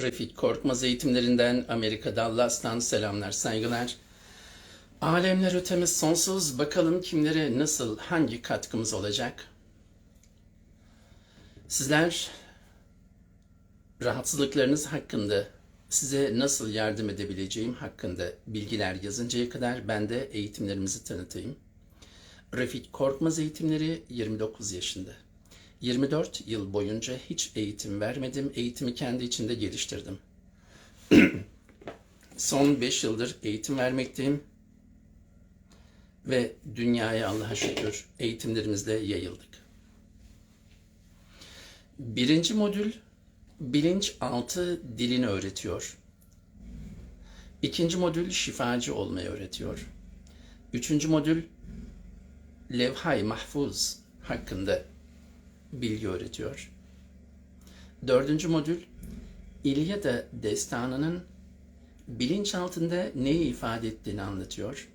Refik Korkmaz eğitimlerinden Amerika Dallas'tan selamlar, saygılar. Alemler ötemiz sonsuz. Bakalım kimlere nasıl, hangi katkımız olacak? Sizler rahatsızlıklarınız hakkında size nasıl yardım edebileceğim hakkında bilgiler yazıncaya kadar ben de eğitimlerimizi tanıtayım. Refik Korkmaz eğitimleri 29 yaşında. 24 yıl boyunca hiç eğitim vermedim. Eğitimi kendi içinde geliştirdim. Son 5 yıldır eğitim vermekteyim. Ve dünyaya Allah'a şükür eğitimlerimizle yayıldık. Birinci modül bilinçaltı dilini öğretiyor. İkinci modül şifacı olmayı öğretiyor. Üçüncü modül levhay mahfuz hakkında bilgi öğretiyor. Dördüncü modül İlyada destanının bilinçaltında neyi ifade ettiğini anlatıyor.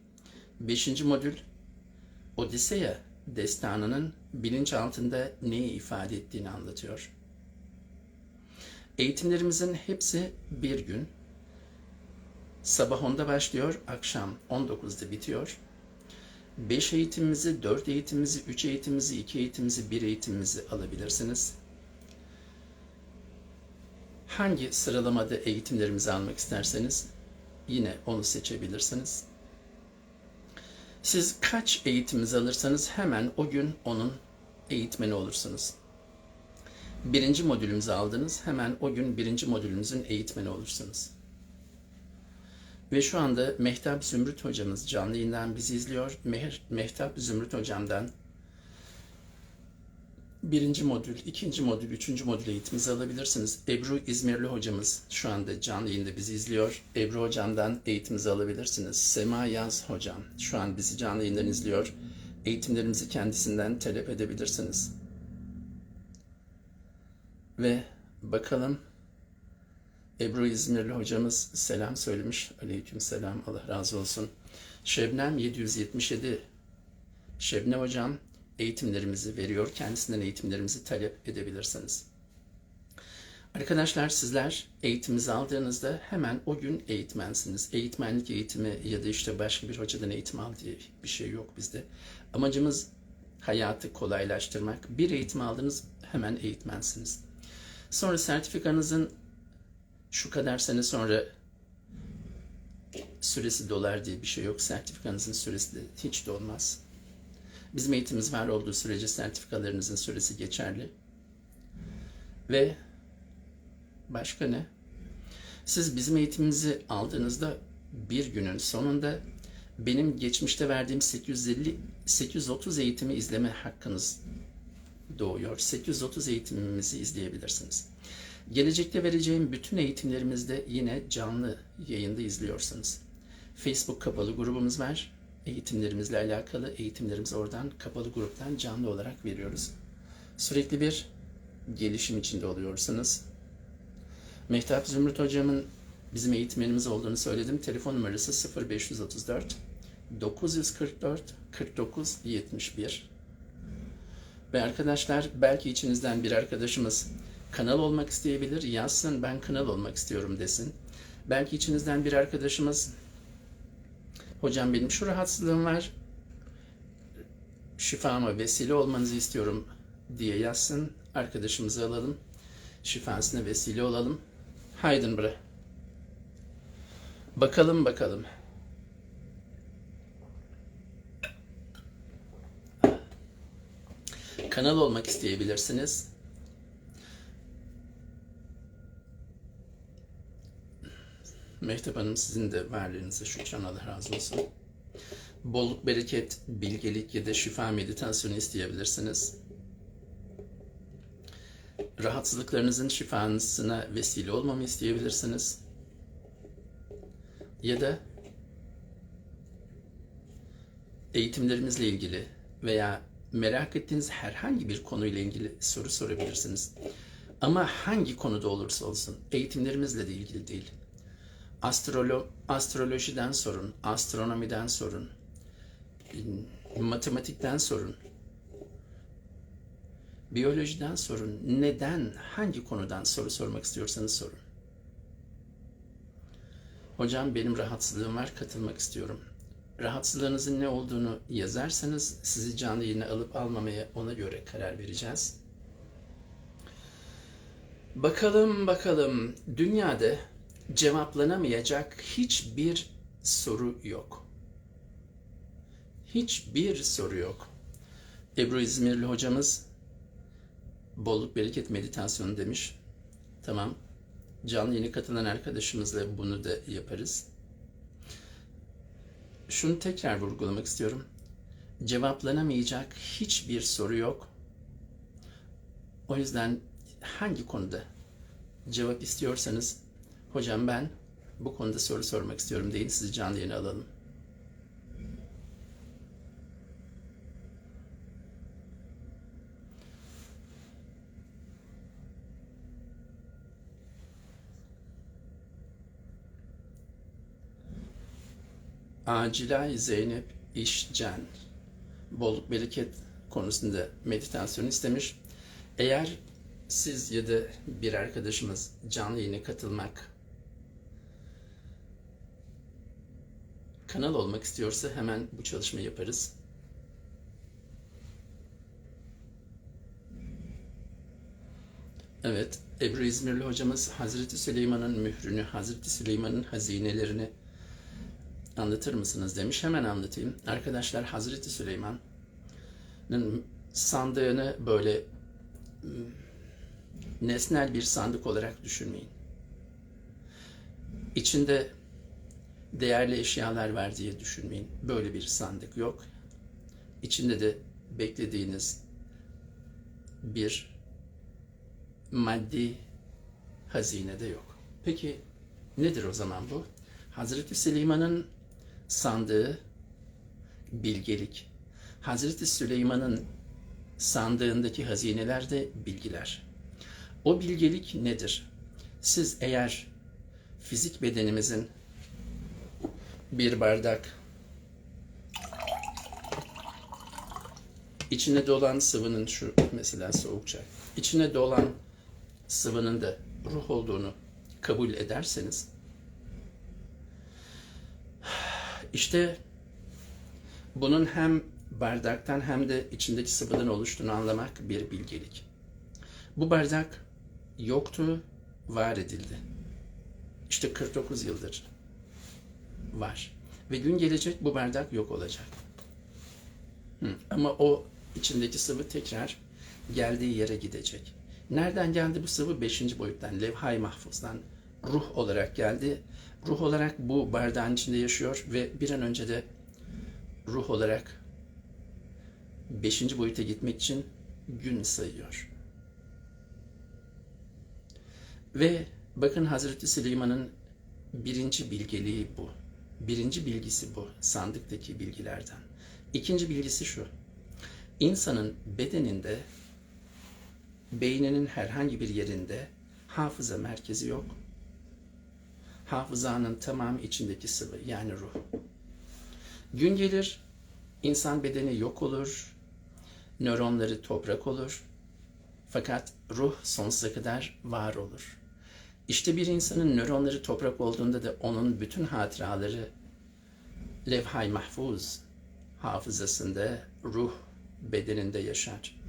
Beşinci modül Odiseya destanının bilinçaltında neyi ifade ettiğini anlatıyor. Eğitimlerimizin hepsi bir gün. Sabah 10'da başlıyor, akşam 19'da bitiyor. 5 eğitimimizi, 4 eğitimimizi, 3 eğitimimizi, 2 eğitimimizi, 1 eğitimimizi alabilirsiniz. Hangi sıralamada eğitimlerimizi almak isterseniz yine onu seçebilirsiniz. Siz kaç eğitimimizi alırsanız hemen o gün onun eğitmeni olursunuz. Birinci modülümüzü aldınız, hemen o gün birinci modülümüzün eğitmeni olursunuz. Ve şu anda Mehtap Zümrüt hocamız canlı yayından bizi izliyor. Meh- Mehtap Zümrüt hocamdan birinci modül, ikinci modül, üçüncü modül eğitimimizi alabilirsiniz. Ebru İzmirli hocamız şu anda canlı yayında bizi izliyor. Ebru hocamdan eğitimimizi alabilirsiniz. Sema Yaz hocam şu an bizi canlı yayından izliyor. Eğitimlerimizi kendisinden talep edebilirsiniz. Ve bakalım Ebru İzmirli hocamız selam söylemiş. Aleyküm selam. Allah razı olsun. Şebnem 777. Şebnem hocam eğitimlerimizi veriyor. Kendisinden eğitimlerimizi talep edebilirsiniz. Arkadaşlar sizler eğitimimizi aldığınızda hemen o gün eğitmensiniz. Eğitmenlik eğitimi ya da işte başka bir hocadan eğitim al diye bir şey yok bizde. Amacımız hayatı kolaylaştırmak. Bir eğitim aldınız hemen eğitmensiniz. Sonra sertifikanızın şu kadar sene sonra süresi dolar diye bir şey yok. Sertifikanızın süresi de hiç dolmaz. Bizim eğitimimiz var olduğu sürece sertifikalarınızın süresi geçerli. Ve başka ne? Siz bizim eğitimimizi aldığınızda bir günün sonunda benim geçmişte verdiğim 850 830 eğitimi izleme hakkınız doğuyor. 830 eğitimimizi izleyebilirsiniz. Gelecekte vereceğim bütün eğitimlerimizde yine canlı yayında izliyorsunuz. Facebook kapalı grubumuz var. Eğitimlerimizle alakalı eğitimlerimizi oradan kapalı gruptan canlı olarak veriyoruz. Sürekli bir gelişim içinde oluyorsunuz. Mehtap Zümrüt hocamın bizim eğitmenimiz olduğunu söyledim. Telefon numarası 0534 944 49 71. Ve arkadaşlar belki içinizden bir arkadaşımız kanal olmak isteyebilir. Yazsın ben kanal olmak istiyorum desin. Belki içinizden bir arkadaşımız hocam benim şu rahatsızlığım var. Şifama vesile olmanızı istiyorum diye yazsın. Arkadaşımızı alalım. Şifasına vesile olalım. Haydın bre. Bakalım bakalım. Kanal olmak isteyebilirsiniz. Mehtap Hanım sizin de varlığınıza şükran Allah razı olsun. Bolluk, bereket, bilgelik ya da şifa meditasyonu isteyebilirsiniz. Rahatsızlıklarınızın şifasına vesile olmamı isteyebilirsiniz. Ya da eğitimlerimizle ilgili veya merak ettiğiniz herhangi bir konuyla ilgili soru sorabilirsiniz. Ama hangi konuda olursa olsun eğitimlerimizle de ilgili değil. Astrolo astrolojiden sorun, astronomiden sorun, matematikten sorun, biyolojiden sorun, neden, hangi konudan soru sormak istiyorsanız sorun. Hocam benim rahatsızlığım var, katılmak istiyorum. Rahatsızlığınızın ne olduğunu yazarsanız sizi canlı yayına alıp almamaya ona göre karar vereceğiz. Bakalım bakalım dünyada cevaplanamayacak hiçbir soru yok. Hiçbir soru yok. Ebru İzmirli hocamız bolluk bereket meditasyonu demiş. Tamam. Canlı yeni katılan arkadaşımızla bunu da yaparız. Şunu tekrar vurgulamak istiyorum. Cevaplanamayacak hiçbir soru yok. O yüzden hangi konuda cevap istiyorsanız hocam ben bu konuda soru sormak istiyorum deyin sizi canlı yayına alalım. Acilay Zeynep İşcan bolluk bereket konusunda meditasyon istemiş. Eğer siz ya da bir arkadaşımız canlı yayına katılmak kanal olmak istiyorsa hemen bu çalışmayı yaparız. Evet, Ebru İzmirli hocamız Hazreti Süleyman'ın mührünü, Hazreti Süleyman'ın hazinelerini anlatır mısınız demiş. Hemen anlatayım. Arkadaşlar Hazreti Süleyman'ın sandığını böyle nesnel bir sandık olarak düşünmeyin. İçinde değerli eşyalar var diye düşünmeyin. Böyle bir sandık yok. İçinde de beklediğiniz bir maddi hazine de yok. Peki nedir o zaman bu? Hazreti Süleyman'ın sandığı bilgelik. Hazreti Süleyman'ın sandığındaki hazineler de bilgiler. O bilgelik nedir? Siz eğer fizik bedenimizin bir bardak içine dolan sıvının şu mesela soğuk çay. İçine dolan sıvının da ruh olduğunu kabul ederseniz işte bunun hem bardaktan hem de içindeki sıvıdan oluştuğunu anlamak bir bilgelik. Bu bardak yoktu, var edildi. İşte 49 yıldır var. Ve gün gelecek bu bardak yok olacak. Hı. Ama o içindeki sıvı tekrar geldiği yere gidecek. Nereden geldi bu sıvı? Beşinci boyuttan, levhay mahfuzdan ruh olarak geldi. Ruh olarak bu bardağın içinde yaşıyor ve bir an önce de ruh olarak beşinci boyuta gitmek için gün sayıyor. Ve bakın Hazreti Süleyman'ın birinci bilgeliği bu. Birinci bilgisi bu sandıktaki bilgilerden. İkinci bilgisi şu. İnsanın bedeninde beyninin herhangi bir yerinde hafıza merkezi yok. Hafızanın tamamı içindeki sıvı yani ruh. Gün gelir insan bedeni yok olur, nöronları toprak olur. Fakat ruh sonsuza kadar var olur. İşte bir insanın nöronları toprak olduğunda da onun bütün hatıraları levhay mahfuz hafızasında ruh bedeninde yaşar.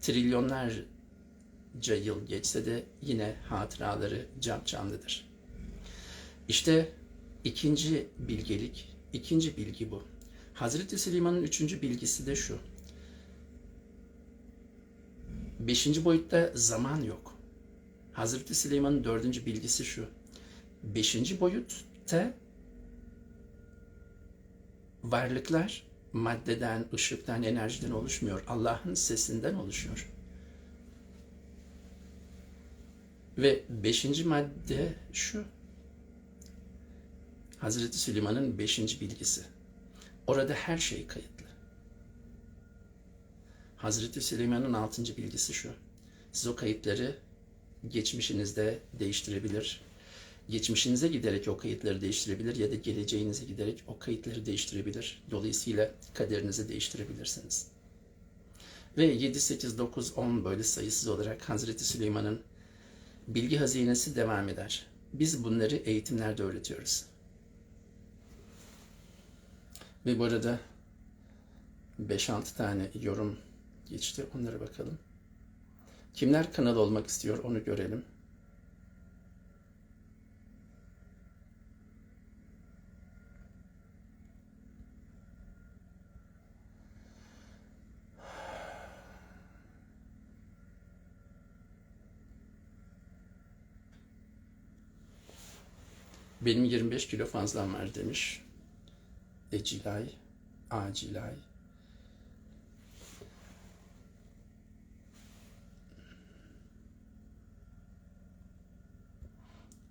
Trilyonlarca yıl geçse de yine hatıraları canlıdır. İşte ikinci bilgelik, ikinci bilgi bu. Hazreti Süleyman'ın üçüncü bilgisi de şu. Beşinci boyutta zaman yok. Hazreti Süleyman'ın dördüncü bilgisi şu. Beşinci boyutta varlıklar maddeden, ışıktan, enerjiden oluşmuyor. Allah'ın sesinden oluşuyor. Ve beşinci madde şu. Hazreti Süleyman'ın beşinci bilgisi. Orada her şey kayıtlı. Hazreti Süleyman'ın altıncı bilgisi şu. Siz o kayıtları geçmişinizde değiştirebilir. Geçmişinize giderek o kayıtları değiştirebilir ya da geleceğinize giderek o kayıtları değiştirebilir. Dolayısıyla kaderinizi değiştirebilirsiniz. Ve 7, 8, 9, 10 böyle sayısız olarak Hazreti Süleyman'ın bilgi hazinesi devam eder. Biz bunları eğitimlerde öğretiyoruz. Ve bu arada 5-6 tane yorum geçti. Onlara bakalım. Kimler kanal olmak istiyor onu görelim. Benim 25 kilo fazlam var demiş. Ecilay, Acilay.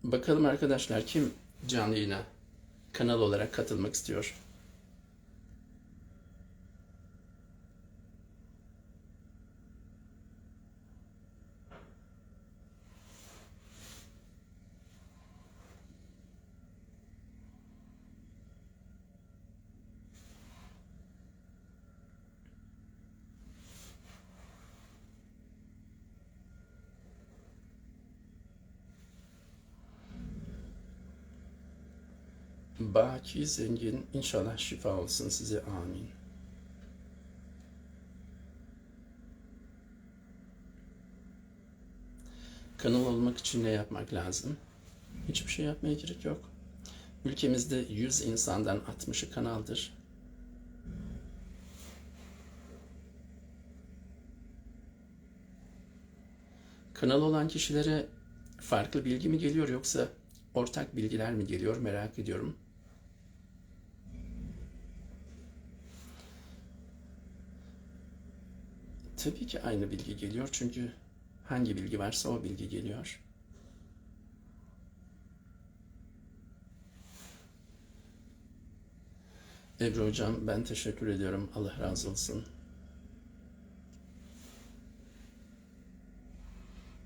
Bakalım arkadaşlar kim canlı yayına kanal olarak katılmak istiyor? Baki zengin inşallah şifa olsun size amin. Kanal olmak için ne yapmak lazım? Hiçbir şey yapmaya gerek yok. Ülkemizde 100 insandan 60'ı kanaldır. Kanal olan kişilere farklı bilgi mi geliyor yoksa ortak bilgiler mi geliyor merak ediyorum. Tabii ki aynı bilgi geliyor çünkü hangi bilgi varsa o bilgi geliyor. Ebru Hocam ben teşekkür ediyorum. Allah razı olsun.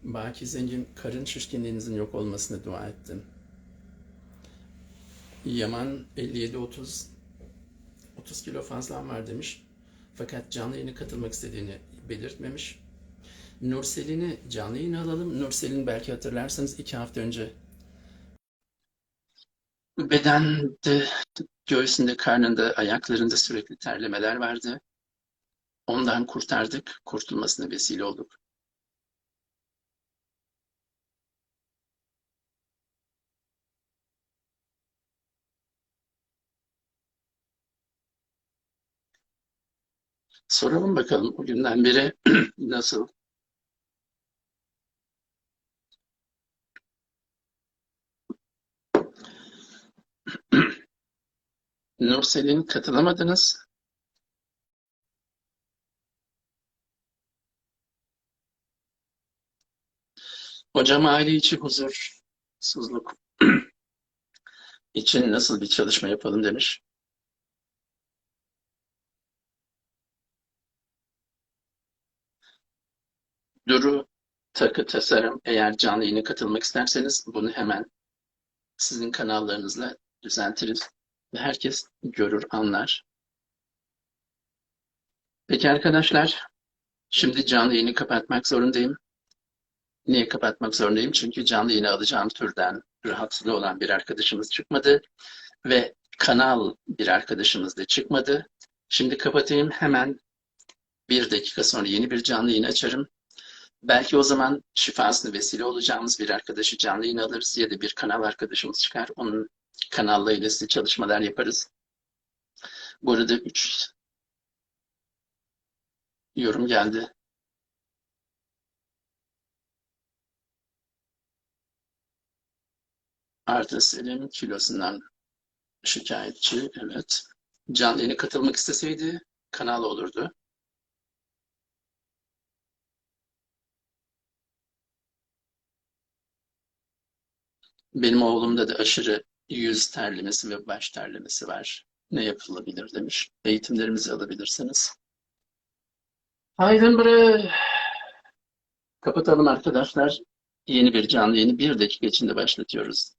Baki Zengin karın şişkinliğinizin yok olmasını dua ettim. Yaman 57-30 30 kilo fazlam var demiş. Fakat canlı yayına katılmak istediğini belirtmemiş. Nurselin'i canlı yayına alalım. Nurselin belki hatırlarsanız iki hafta önce bedende, göğsünde, karnında, ayaklarında sürekli terlemeler vardı. Ondan kurtardık, kurtulmasına vesile olduk. Soralım bakalım o günden beri nasıl? Nurselin katılamadınız. Hocam aile içi huzursuzluk için nasıl bir çalışma yapalım demiş. Duru takı tasarım eğer canlı yayına katılmak isterseniz bunu hemen sizin kanallarınızla düzeltiriz ve herkes görür, anlar. Peki arkadaşlar, şimdi canlı yayını kapatmak zorundayım. Niye kapatmak zorundayım? Çünkü canlı yayını alacağım türden rahatsızlığı olan bir arkadaşımız çıkmadı ve kanal bir arkadaşımız da çıkmadı. Şimdi kapatayım hemen bir dakika sonra yeni bir canlı yayın açarım. Belki o zaman şifasına vesile olacağımız bir arkadaşı canlı yayın alırız ya da bir kanal arkadaşımız çıkar. Onun kanalla ilgili çalışmalar yaparız. Bu arada 3 yorum geldi. Arda Selim kilosundan şikayetçi. Evet. Canlı yayına katılmak isteseydi kanal olurdu. Benim oğlumda da aşırı yüz terlemesi ve baş terlemesi var. Ne yapılabilir demiş. Eğitimlerimizi alabilirsiniz. Haydın bre. Kapatalım arkadaşlar. Yeni bir canlı yayını bir dakika içinde başlatıyoruz.